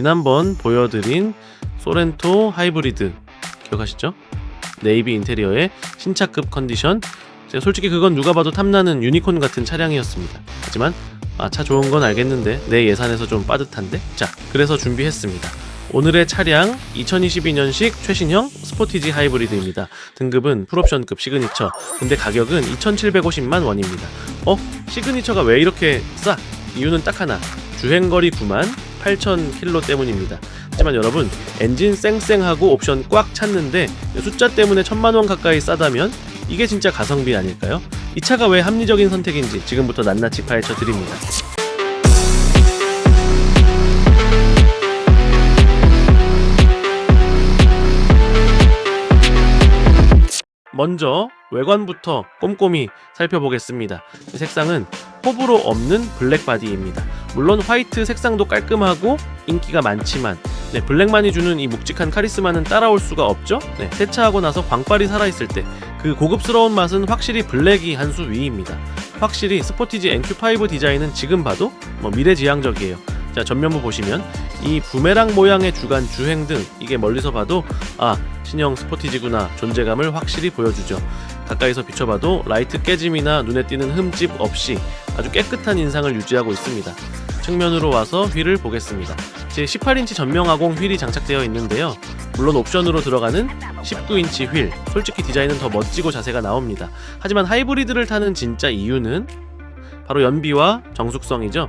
지난번 보여드린 소렌토 하이브리드 기억하시죠? 네이비 인테리어의 신차급 컨디션 제가 솔직히 그건 누가 봐도 탐나는 유니콘 같은 차량이었습니다 하지만 아, 차 좋은 건 알겠는데 내 예산에서 좀 빠듯한데? 자 그래서 준비했습니다 오늘의 차량 2022년식 최신형 스포티지 하이브리드입니다. 등급은 풀옵션급 시그니처. 근데 가격은 2,750만 원입니다. 어? 시그니처가 왜 이렇게 싸? 이유는 딱 하나. 주행거리 9만 8천 킬로 때문입니다. 하지만 여러분 엔진 쌩쌩하고 옵션 꽉 찼는데 숫자 때문에 천만 원 가까이 싸다면 이게 진짜 가성비 아닐까요? 이 차가 왜 합리적인 선택인지 지금부터 낱낱이 파헤쳐 드립니다. 먼저 외관부터 꼼꼼히 살펴보겠습니다. 색상은 호불호 없는 블랙 바디입니다. 물론 화이트 색상도 깔끔하고 인기가 많지만 네, 블랙만이 주는 이 묵직한 카리스마는 따라올 수가 없죠. 네, 세차하고 나서 광빨이 살아있을 때 그 고급스러운 맛은 확실히 블랙이 한 수 위입니다. 확실히 스포티지 NQ5 디자인은 지금 봐도 뭐 미래지향적이에요. 자 전면부 보시면 이 부메랑 모양의 주간 주행 등 이게 멀리서 봐도 아 신형 스포티지구나 존재감을 확실히 보여주죠. 가까이서 비춰봐도 라이트 깨짐이나 눈에 띄는 흠집 없이 아주 깨끗한 인상을 유지하고 있습니다. 측면으로 와서 휠을 보겠습니다. 제 18인치 전명하공 휠이 장착되어 있는데요. 물론 옵션으로 들어가는 19인치 휠, 솔직히 디자인은 더 멋지고 자세가 나옵니다. 하지만 하이브리드를 타는 진짜 이유는 바로 연비와 정숙성이죠.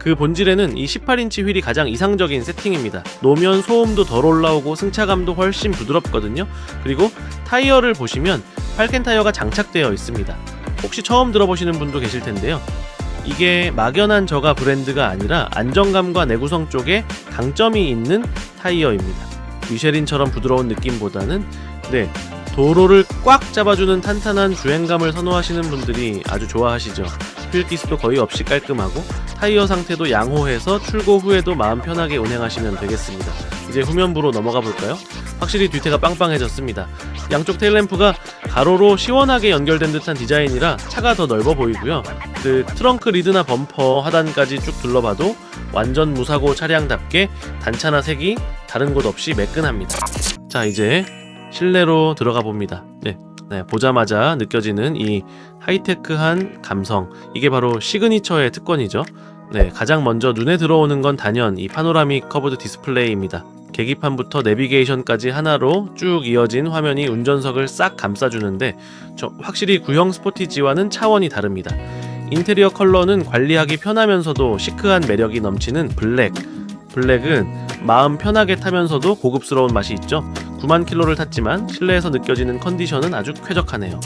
그 본질에는 이 18인치 휠이 가장 이상적인 세팅입니다. 노면 소음도 덜 올라오고 승차감도 훨씬 부드럽거든요. 그리고 타이어를 보시면 팔켄 타이어가 장착되어 있습니다. 혹시 처음 들어보시는 분도 계실 텐데요. 이게 막연한 저가 브랜드가 아니라 안정감과 내구성 쪽에 강점이 있는 타이어입니다. 미쉐린처럼 부드러운 느낌보다는 네 도로를 꽉 잡아주는 탄탄한 주행감을 선호하시는 분들이 아주 좋아하시죠. 휠기스도 거의 없이 깔끔하고 타이어 상태도 양호해서 출고 후에도 마음 편하게 운행하시면 되겠습니다. 이제 후면부로 넘어가 볼까요? 확실히 뒤태가 빵빵해졌습니다. 양쪽 테일램프가 가로로 시원하게 연결된 듯한 디자인이라 차가 더 넓어 보이고요. 그 트렁크 리드나 범퍼 하단까지 쭉 둘러봐도 완전 무사고 차량답게 단차나 색이 다른 곳 없이 매끈합니다. 자 이제 실내로 들어가 봅니다. 네, 네, 보자마자 느껴지는 이 하이테크한 감성 이게 바로 시그니처의 특권이죠. 네, 가장 먼저 눈에 들어오는 건 단연 이 파노라믹 커브드 디스플레이입니다. 계기판부터 내비게이션까지 하나로 쭉 이어진 화면이 운전석을 싹 감싸주는데 저 확실히 구형 스포티지와는 차원이 다릅니다. 인테리어 컬러는 관리하기 편하면서도 시크한 매력이 넘치는 블랙. 블랙은 마음 편하게 타면서도 고급스러운 맛이 있죠. 9만 킬로를 탔지만 실내에서 느껴지는 컨디션은 아주 쾌적하네요.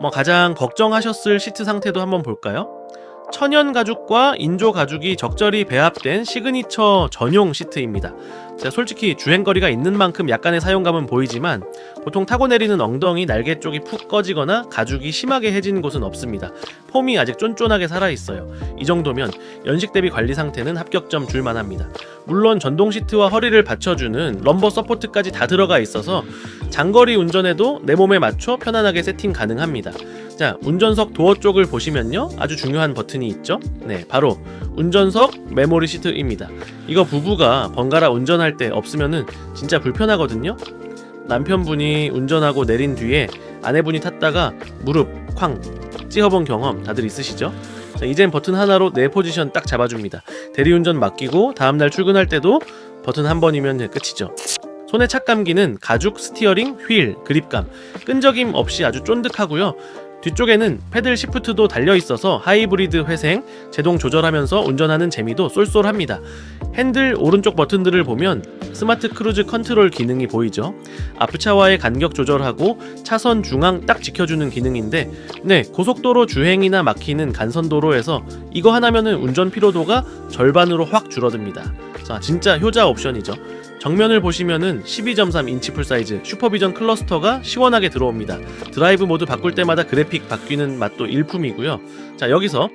뭐 가장 걱정하셨을 시트 상태도 한번 볼까요? 천연 가죽과 인조 가죽이 적절히 배합된 시그니처 전용 시트입니다. 자, 솔직히 주행거리가 있는 만큼 약간의 사용감은 보이지만 보통 타고 내리는 엉덩이 날개 쪽이 푹 꺼지거나 가죽이 심하게 해진 곳은 없습니다. 폼이 아직 쫀쫀하게 살아있어요. 이 정도면 연식 대비 관리 상태는 합격점 줄만합니다. 물론 전동 시트와 허리를 받쳐주는 럼버 서포트까지 다 들어가 있어서 장거리 운전에도 내 몸에 맞춰 편안하게 세팅 가능합니다. 자, 운전석 도어 쪽을 보시면요. 아주 중요한 버튼이 있죠. 네, 바로 운전석 메모리 시트입니다. 이거 부부가 번갈아 운전할 때 없으면은 진짜 불편하거든요. 남편분이 운전하고 내린 뒤에 아내분이 탔다가 무릎 쾅 찍어본 경험 다들 있으시죠? 자, 이젠 버튼 하나로 내 포지션 딱 잡아줍니다. 대리운전 맡기고 다음날 출근할 때도 버튼 한 번이면 끝이죠. 손의 착감기는 가죽 스티어링 휠 그립감 끈적임 없이 아주 쫀득하고요. 뒤쪽에는 패들 시프트도 달려 있어서 하이브리드 회생, 제동 조절하면서 운전하는 재미도 쏠쏠합니다. 핸들 오른쪽 버튼들을 보면 스마트 크루즈 컨트롤 기능이 보이죠. 앞차와의 간격 조절하고 차선 중앙 딱 지켜주는 기능인데, 네 고속도로 주행이나 막히는 간선도로에서 이거 하나면은 운전 피로도가 절반으로 확 줄어듭니다. 자 진짜 효자 옵션이죠. 정면을 보시면은 12.3 인치 풀사이즈 슈퍼비전 클러스터가 시원하게 들어옵니다. 드라이브 모드 바꿀 때마다 그래픽 바뀌는 맛도 일품이고요. 자 여기서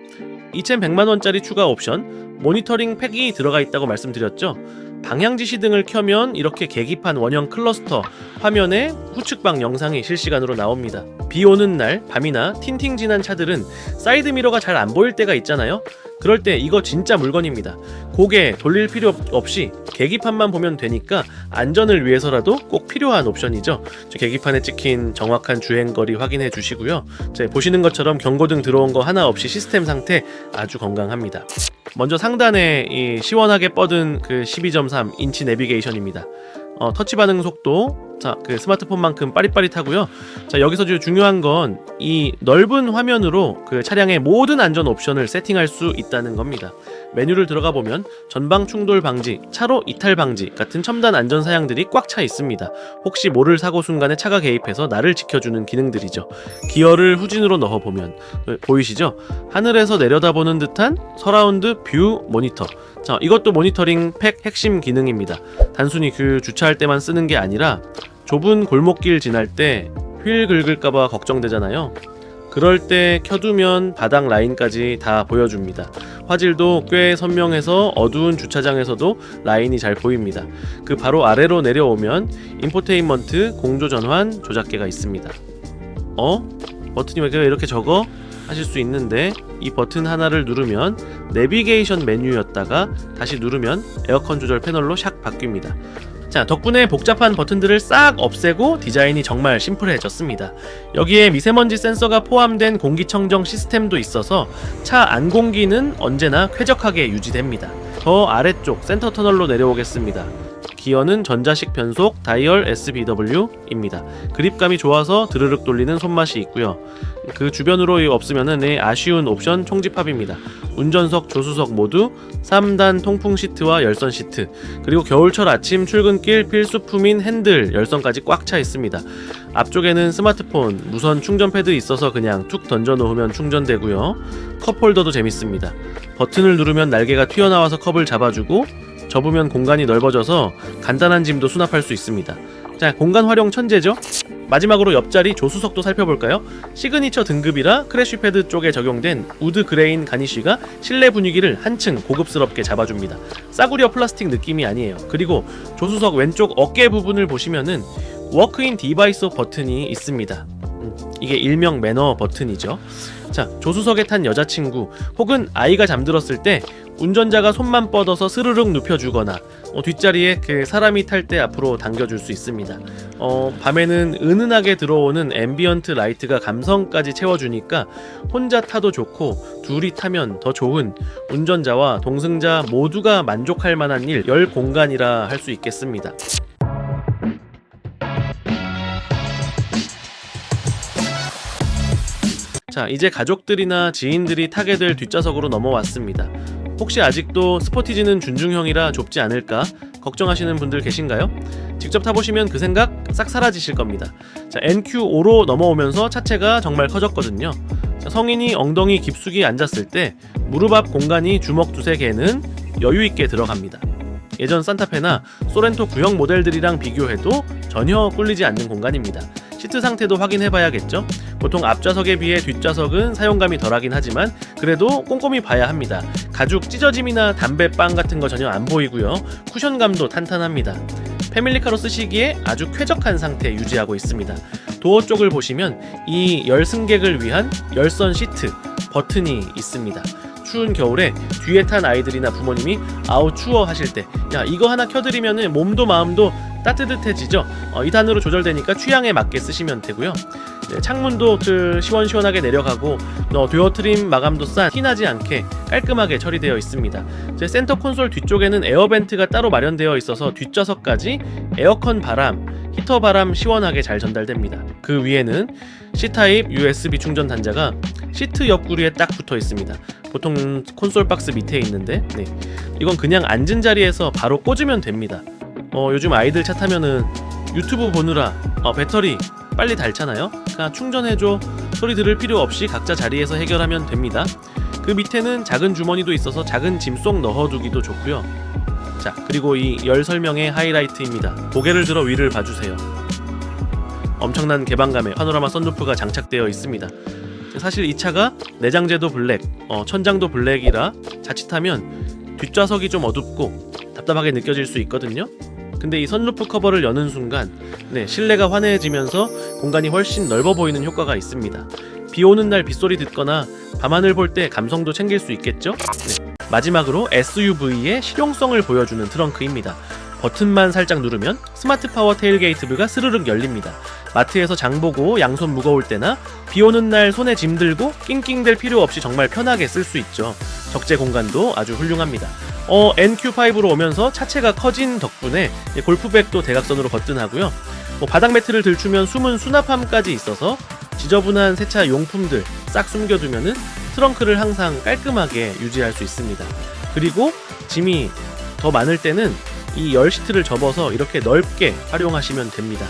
2,100만 원짜리 추가 옵션 모니터링 팩이 들어가 있다고 말씀드렸죠. 방향 지시 등을 켜면 이렇게 계기판 원형 클러스터 화면에 후측방 영상이 실시간으로 나옵니다. 비 오는 날 밤이나 틴팅 지난 차들은 사이드 미러가 잘 안 보일 때가 있잖아요. 그럴 때 이거 진짜 물건입니다. 고개 돌릴 필요 없- 없이 계기판만 보면 되니까 안전을 위해서라도 꼭 필요한 옵션이죠. 저 계기판에 찍힌 정확한 주행거리 확인해 주시고요. 자, 보시는 것처럼 경고등 들어온 거 하나 없이 시스템 상태 아주 건강합니다. 먼저 상단에 이 시원하게 뻗은 그 12.3 인치 내비게이션입니다. 어, 터치 반응 속도 자, 그 스마트폰만큼 빠릿빠릿하고요. 자, 여기서 좀 중요한 건이 넓은 화면으로 그 차량의 모든 안전 옵션을 세팅할 수 있다는 겁니다. 메뉴를 들어가 보면 전방 충돌 방지, 차로 이탈 방지 같은 첨단 안전 사양들이 꽉 차 있습니다. 혹시 모를 사고 순간에 차가 개입해서 나를 지켜주는 기능들이죠. 기어를 후진으로 넣어 보면 보이시죠? 하늘에서 내려다보는 듯한 서라운드 뷰 모니터. 자, 이것도 모니터링 팩 핵심 기능입니다. 단순히 그 주차할 때만 쓰는 게 아니라 좁은 골목길 지날 때 휠 긁을까봐 걱정되잖아요. 그럴 때 켜두면 바닥 라인까지 다 보여줍니다. 화질도 꽤 선명해서 어두운 주차장에서도 라인이 잘 보입니다. 그 바로 아래로 내려오면 인포테인먼트 공조 전환 조작계가 있습니다. 어? 버튼이 왜 이렇게 적어? 하실 수 있는데 이 버튼 하나를 누르면 내비게이션 메뉴였다가 다시 누르면 에어컨 조절 패널로 샥 바뀝니다. 자, 덕분에 복잡한 버튼들을 싹 없애고 디자인이 정말 심플해졌습니다. 여기에 미세먼지 센서가 포함된 공기청정 시스템도 있어서 차 안공기는 언제나 쾌적하게 유지됩니다. 더 아래쪽 센터 터널로 내려오겠습니다. 기어는 전자식 변속 다이얼 SBW입니다. 그립감이 좋아서 드르륵 돌리는 손맛이 있고요. 그 주변으로 이 없으면은 이 아쉬운 옵션 총집합입니다. 운전석, 조수석 모두 3단 통풍 시트와 열선 시트, 그리고 겨울철 아침 출근길 필수품인 핸들 열선까지 꽉 차 있습니다. 앞쪽에는 스마트폰, 무선 충전 패드 있어서 그냥 툭 던져 놓으면 충전되고요. 컵 홀더도 재밌습니다. 버튼을 누르면 날개가 튀어나와서 컵을 잡아주고 접으면 공간이 넓어져서 간단한 짐도 수납할 수 있습니다. 자, 공간 활용 천재죠? 마지막으로 옆자리 조수석도 살펴볼까요? 시그니처 등급이라 크래쉬 패드 쪽에 적용된 우드 그레인 가니쉬가 실내 분위기를 한층 고급스럽게 잡아줍니다. 싸구려 플라스틱 느낌이 아니에요. 그리고 조수석 왼쪽 어깨 부분을 보시면은 워크인 디바이스 버튼이 있습니다. 음, 이게 일명 매너 버튼이죠. 자, 조수석에 탄 여자친구 혹은 아이가 잠들었을 때 운전자가 손만 뻗어서 스르륵 눕혀주거나 어, 뒷자리에 그 사람이 탈 때 앞으로 당겨줄 수 있습니다. 어, 밤에는 은은하게 들어오는 앰비언트 라이트가 감성까지 채워주니까 혼자 타도 좋고 둘이 타면 더 좋은 운전자와 동승자 모두가 만족할 만한 일, 열 공간이라 할 수 있겠습니다. 자, 이제 가족들이나 지인들이 타게 될 뒷좌석으로 넘어왔습니다. 혹시 아직도 스포티지는 준중형이라 좁지 않을까 걱정하시는 분들 계신가요? 직접 타보시면 그 생각 싹 사라지실 겁니다. 자, NQ5로 넘어오면서 차체가 정말 커졌거든요. 자, 성인이 엉덩이 깊숙이 앉았을 때 무릎 앞 공간이 주먹 두세 개는 여유 있게 들어갑니다. 예전 산타페나 소렌토 구형 모델들이랑 비교해도 전혀 꿀리지 않는 공간입니다. 시트 상태도 확인해봐야겠죠? 보통 앞좌석에 비해 뒷좌석은 사용감이 덜하긴 하지만 그래도 꼼꼼히 봐야 합니다. 가죽 찢어짐이나 담배빵 같은 거 전혀 안 보이고요. 쿠션감도 탄탄합니다. 패밀리카로 쓰시기에 아주 쾌적한 상태 유지하고 있습니다. 도어 쪽을 보시면 이 열승객을 위한 열선 시트 버튼이 있습니다. 추운 겨울에 뒤에 탄 아이들이나 부모님이 아우 추워 하실 때 야 이거 하나 켜드리면은 몸도 마음도 따뜻해지죠. 어, 2단으로 조절되니까 취향에 맞게 쓰시면 되고요. 네, 창문도 그 시원시원하게 내려가고 어, 듀어 트림 마감도 싼 티나지 않게 깔끔하게 처리되어 있습니다. 제 센터 콘솔 뒤쪽에는 에어벤트가 따로 마련되어 있어서 뒷좌석까지 에어컨 바람, 히터 바람 시원하게 잘 전달됩니다. 그 위에는 C타입 USB 충전 단자가 시트 옆구리에 딱 붙어 있습니다. 보통 콘솔 박스 밑에 있는데 네. 이건 그냥 앉은 자리에서 바로 꽂으면 됩니다. 어, 요즘 아이들 차 타면은 유튜브 보느라 어, 배터리 빨리 닳잖아요. 그냥 충전해줘 소리 들을 필요 없이 각자 자리에서 해결하면 됩니다. 그 밑에는 작은 주머니도 있어서 작은 짐 속 넣어두기도 좋고요. 자 그리고 이 열 설명의 하이라이트입니다. 고개를 들어 위를 봐주세요. 엄청난 개방감에 파노라마 썬루프가 장착되어 있습니다. 사실 이 차가 내장재도 블랙, 어, 천장도 블랙이라 자칫하면 뒷좌석이 좀 어둡고 답답하게 느껴질 수 있거든요. 근데 이 선루프 커버를 여는 순간 네, 실내가 환해지면서 공간이 훨씬 넓어 보이는 효과가 있습니다. 비 오는 날 빗소리 듣거나 밤하늘 볼 때 감성도 챙길 수 있겠죠? 네. 마지막으로 SUV의 실용성을 보여주는 트렁크입니다. 버튼만 살짝 누르면 스마트 파워 테일게이트뷰가 스르륵 열립니다. 마트에서 장 보고 양손 무거울 때나 비 오는 날 손에 짐 들고 낑낑댈 필요 없이 정말 편하게 쓸 수 있죠. 적재 공간도 아주 훌륭합니다. 어, NQ5로 오면서 차체가 커진 덕분에 골프백도 대각선으로 거뜬하고요. 뭐 바닥 매트를 들추면 숨은 수납함까지 있어서 지저분한 세차 용품들 싹 숨겨두면은 트렁크를 항상 깔끔하게 유지할 수 있습니다. 그리고 짐이 더 많을 때는 이 열 시트를 접어서 이렇게 넓게 활용하시면 됩니다.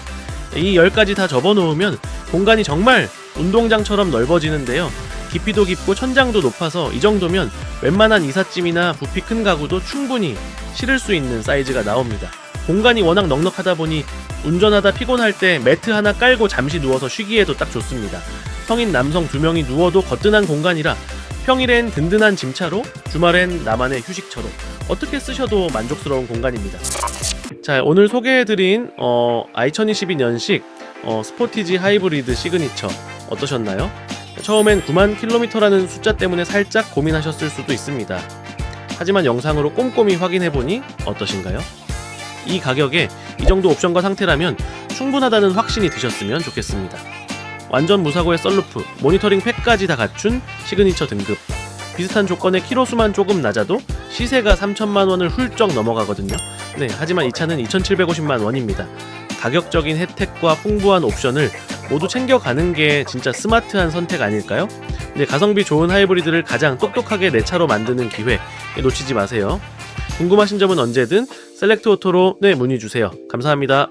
이 열까지 다 접어 놓으면 공간이 정말 운동장처럼 넓어지는데요. 깊이도 깊고 천장도 높아서 이 정도면 웬만한 이삿짐이나 부피 큰 가구도 충분히 실을 수 있는 사이즈가 나옵니다. 공간이 워낙 넉넉하다 보니 운전하다 피곤할 때 매트 하나 깔고 잠시 누워서 쉬기에도 딱 좋습니다. 성인 남성 두 명이 누워도 거뜬한 공간이라 평일엔 든든한 짐차로 주말엔 나만의 휴식처로 어떻게 쓰셔도 만족스러운 공간입니다. 자 오늘 소개해드린 어, i2022년식 어, 스포티지 하이브리드 시그니처 어떠셨나요? 처음엔 9만 킬로미터라는 숫자 때문에 살짝 고민하셨을 수도 있습니다. 하지만 영상으로 꼼꼼히 확인해보니 어떠신가요? 이 가격에 이 정도 옵션과 상태라면 충분하다는 확신이 드셨으면 좋겠습니다. 완전 무사고의 썰루프, 모니터링 팩까지 다 갖춘 시그니처 등급. 비슷한 조건의 키로수만 조금 낮아도 시세가 3천만 원을 훌쩍 넘어가거든요. 네, 하지만 이 차는 2,750만 원입니다. 가격적인 혜택과 풍부한 옵션을 모두 챙겨가는 게 진짜 스마트한 선택 아닐까요? 네, 가성비 좋은 하이브리드를 가장 똑똑하게 내 차로 만드는 기회 놓치지 마세요. 궁금하신 점은 언제든 셀렉트 오토로 네 문의 주세요. 감사합니다.